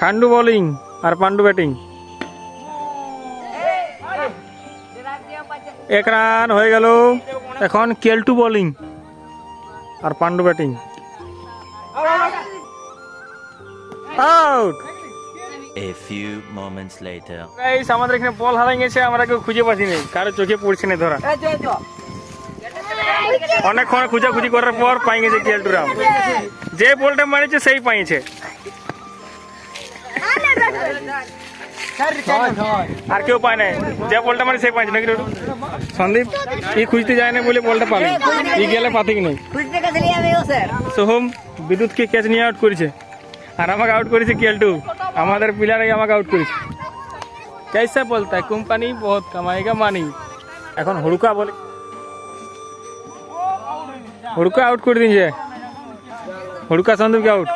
Khandu bowling আর Pandu batting এক run হয়ে গেল। এখন Keltu bowling R Pandu batting out A few moments later. Guys আমাদের এখানে বল হারাই গেছে আমরা কেউ খুঁজে পাচ্ছি না। কারও চোখে পড়ছে না ধরা। অনেকক্ষণ খুঁজাখুঁজি করার পর পাই গেছে কেলটু রাম যে বলটা মারিছে সেই পাইছে আর কেউ পায় নাই যে বলটা মারি সেই পাইছে নাকি রঘু? সন্দীপ ই খুঁজতে যায় না বলে বলটা পাবে ই গেলে পাতিক নেই খুঁজতে গেছিলি আমি ও স্যার সোহম বিদ্যুৎকে ক্যাচ নিয়ে আউট করেছে আর আমাকে আউট করেছে কেলটু আমাদের প্লেয়ারই আমাকে আউট করেছে कैसा बोलता है कंपनी बहुत कमाएगा मानी এখন হুড়কা বলে হুড়কা আউট করে দিয়েছে হুড়কা সন্দীপকে আউট